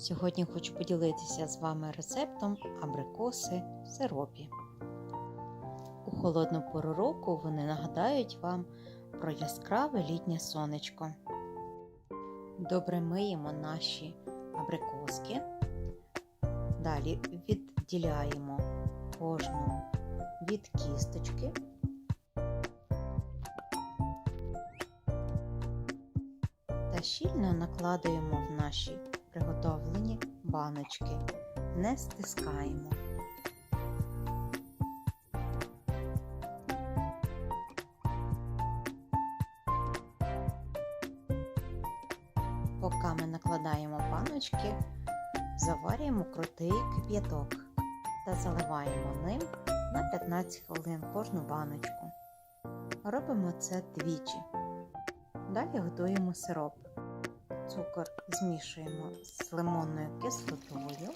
Сьогодні хочу поділитися з вами рецептом абрикоси в сиропі. У холодну пору року вони нагадають вам про яскраве літнє сонечко. Добре миємо наші абрикоски. Далі відділяємо кожну від кісточки. Та щільно накладаємо в наші приготовлені баночки, не стискаємо. Поки ми накладаємо баночки, заварюємо крутий кип'яток та заливаємо ним на 15 хвилин кожну баночку. Робимо це двічі. Далі готуємо сироп. Цукор змішуємо з лимонною кислотою,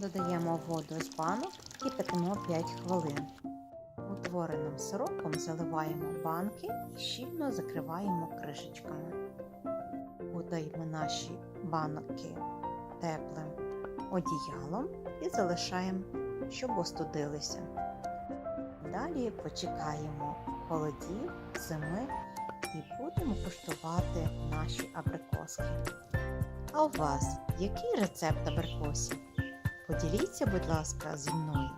додаємо воду з банок і кипятимо 5 хвилин. Утвореним сиропом заливаємо банки і щільно закриваємо кришечками. Кутаємо наші банки теплим одіялом і залишаємо, щоб остудилися. Далі почекаємо холодів, зими і будемо куштувати наші абрикоски. А у вас який рецепт абрикосів? Поділіться, будь ласка, зі мною.